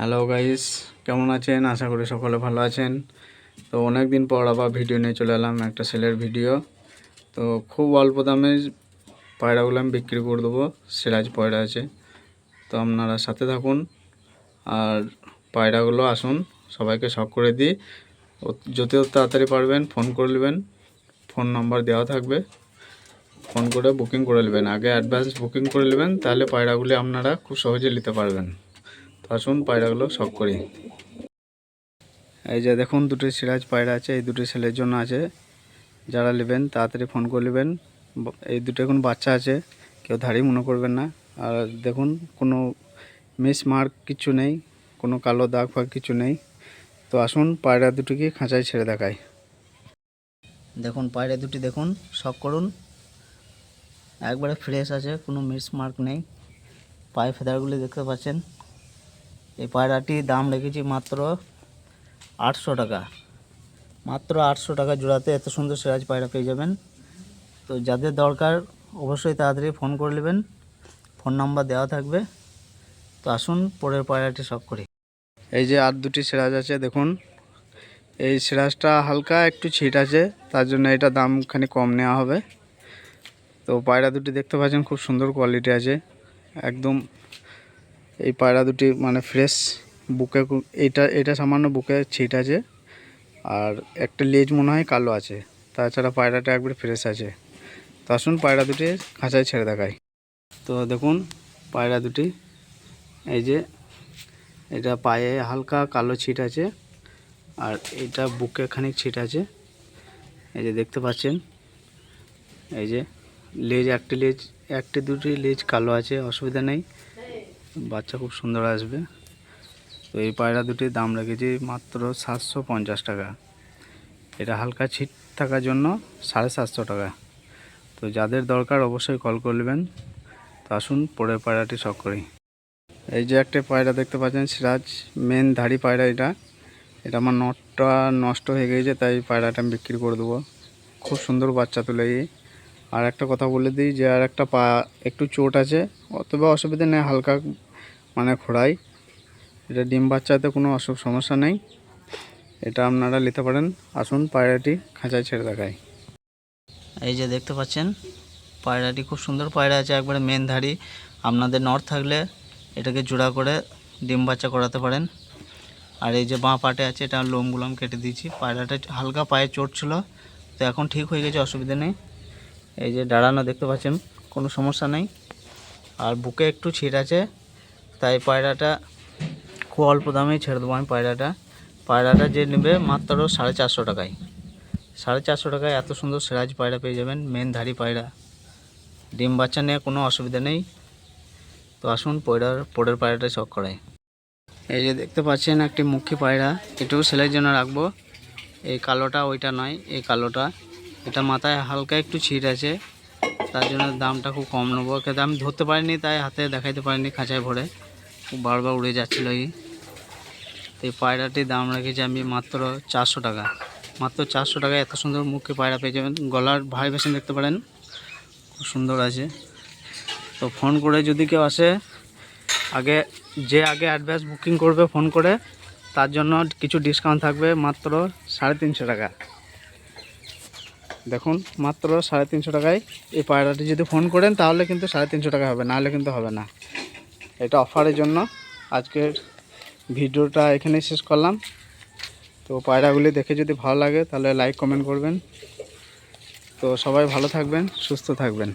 Hello guys কেমন আছেন? আশা করি সকলে ভালো আছেন। তো অনেক দিন পর আবার ভিডিও নিয়ে চলে এলাম একটা সেলের ভিডিও তো খুব অল্প দামে পায়রাগুলো আমি বিক্রি করে দেবো। সিরাজ পায়রা আছে। তো আপনারা সাথে থাকুন আর পায়রাগুলো আসুন। সবাইকে শখ করে দিই। যত তাড়াতাড়ি পারবেন ফোন করে নেবেন। ফোন নাম্বার দেওয়া থাকবে। ফোন করে বুকিং করে নেবেন। আগে অ্যাডভান্স বুকিং করে নেবেন, তাহলে পায়রাগুলি আপনারা খুব সহজে নিতে পারবেন। আসুন, পায়রাগুলো শখ করি। এই যে দেখুন, দুটো সিরাজ পায়রা আছে, এই দুটো ছেলের জন্য আছে। যারা নেবেন, তাড়াতাড়ি ফোন করে নেবেন। এই দুটো এখন বাচ্চা আছে, কেউ ধাড়ি মনে করবেন না। আর দেখুন, কোনো মিস মার্ক কিছু নেই, কোনো কালো দাগ ফাগ কিছু নেই। তো আসুন, পায়রা দুটোকে খাঁচায় ছেড়ে দেখায় দেখুন, পায়রা দুটি দেখুন, শখ করুন। একবারে ফ্রেশ আছে, কোনো মিস মার্ক নেই। পায়ে ফেদারগুলি দেখতে পাচ্ছেন। এই পায়রাটির দাম রেখেছি মাত্র আটশো টাকা। মাত্র আটশো টাকা জোড়াতে এত সুন্দর সিরাজ পায়রা পেয়ে যাবেন। তো যাদের দরকার অবশ্যই তাড়াতাড়ি ফোন করে নেবেন। ফোন নাম্বার দেওয়া থাকবে। তো আসুন পরের পায়রাটি সব করি। এই যে আর দুটি সিরাজ আছে, দেখুন। এই সিরাজটা হালকা একটু ছিট আছে, তার জন্য এটা দাম খানি কম নেওয়া হবে। তো পায়রা দুটি দেখতে পাচ্ছেন, খুব সুন্দর কোয়ালিটি আছে। একদম এই পায়রা দুটি মানে ফ্রেশ বুকে এইটা এটা সামান্য বুকে ছিট আছে আর একটা লেজ মনে হয় কালো আছে। তাছাড়া পায়রাটা একবারে ফ্রেশ আছে। তো আসুন পায়রা দুটি খাঁচায় ছেড়ে দেখায় তো দেখুন, পায়রা দুটি, এই যে এটা পায়ে হালকা কালো ছিট আছে আর এটা বুকে খানিক ছিট আছে। এই যে দেখতে পাচ্ছেন, এই যে লেজ, একটি লেজ, একটি দুটি লেজ কালো আছে, অসুবিধা নেই। বাচ্চা খুব সুন্দর আসবে। তো এই পায়রা দুটির দাম রেখেছি মাত্র সাতশো পঞ্চাশ টাকা। এটা হালকা ছিট থাকার জন্য সাড়ে সাতশো টাকা। তো যাদের দরকার অবশ্যই কল করবেন। তো আসুন পরের পায়রাটি শখ করি। এই যে একটা পায়রা দেখতে পাচ্ছেন, সিরাজ মেন ধাড়ি পায়রা এটা। এটা আমার নটটা নষ্ট হয়ে গেছে তাই পায়রাটা আমি বিক্রি করে দেবো। খুব সুন্দর বাচ্চা তুলে আর একটা কথা বলে দিই যে, আর একটা পা, একটু চোট আছে অতবা অসুবিধা নেই, হালকা মানে খোড়াই। এটা ডিম বাচ্চাতে কোনো অসুখ সমস্যা নেই। এটা আপনারা নিতে পারেন। আসুন পায়রাটি খাঁচায় ছেড়ে দেখায় এই যে দেখতে পাচ্ছেন, পায়রাটি খুব সুন্দর পায়রা আছে, একবারে মেন ধাড়ি। আপনাদের নর থাকলে এটাকে জোড়া করে ডিম বাচ্চা করাতে পারেন। আর এই যে বাঁ পাটে আছে, এটা লোমগুলো আমি কেটে দিয়েছি। পায়রাটা হালকা পায়ে চোট ছিল, তো এখন ঠিক হয়ে গেছে, অসুবিধা নেই। এই যে দাঁড়ানো দেখতে পাচ্ছেন, কোনো সমস্যা নেই। আর বুকে একটু ছিট আছে তাই পায়রাটা খুব অল্প দামেই ছেড়ে দেবো আমি পায়রাটা। পায়রাটা যে নেবে মাত্র সাড়ে চারশো টাকায়। সাড়ে চারশো টাকায় এত সুন্দর সিরাজ পায়রা পেয়ে যাবেন মেন ধারি পায়রা। ডিম বাচ্চা নিয়ে কোনো অসুবিধা নেই। তো আসুন পয়রার, পরের পায়রাটা শখ করাই। এই যে দেখতে পাচ্ছেন একটি মুখী পায়রা, এটাও সেলের জন্য রাখব। এই কালোটা ওইটা নয়, এই কালোটা। এটা মাথায় হালকা একটু ছিট আছে, তার জন্য দামটা খুব কম নেব। আমি ধরতে পারিনি, তাই হাতে দেখাইতে পারিনি খাঁচায় ভরে। বারবার উড়ে যাচ্ছিল এই। পায়রাটির দাম রেখেছি আমি মাত্র চারশো টাকা। মাত্র চারশো টাকায় এত সুন্দর মুখে পায়রা পেয়ে যাবেন। গলার ভাইব্রেশন দেখতে পারেন। খুব সুন্দর আছে। তো ফোন করে যদি কেউ আসে, আগে, যে আগে অ্যাডভান্স বুকিং করবে ফোন করে, তার জন্য কিছু ডিসকাউন্ট থাকবে মাত্র সাড়ে তিনশো টাকা। দেখুন, মাত্র সাড়ে তিনশো টাকায় এই পায়রাটি যদি ফোন করেন, তাহলে কিন্তু সাড়ে তিনশো টাকা হবে, নাহলে কিন্তু হবে না। এটা অফারের জন্য। আজকের ভিডিওটা এখানেই শেষ করলাম। তো পায়রাগুলি দেখে যদি ভালো লাগে, তাহলে লাইক কমেন্ট করবেন। তো সবাই ভালো থাকবেন, সুস্থ থাকবেন।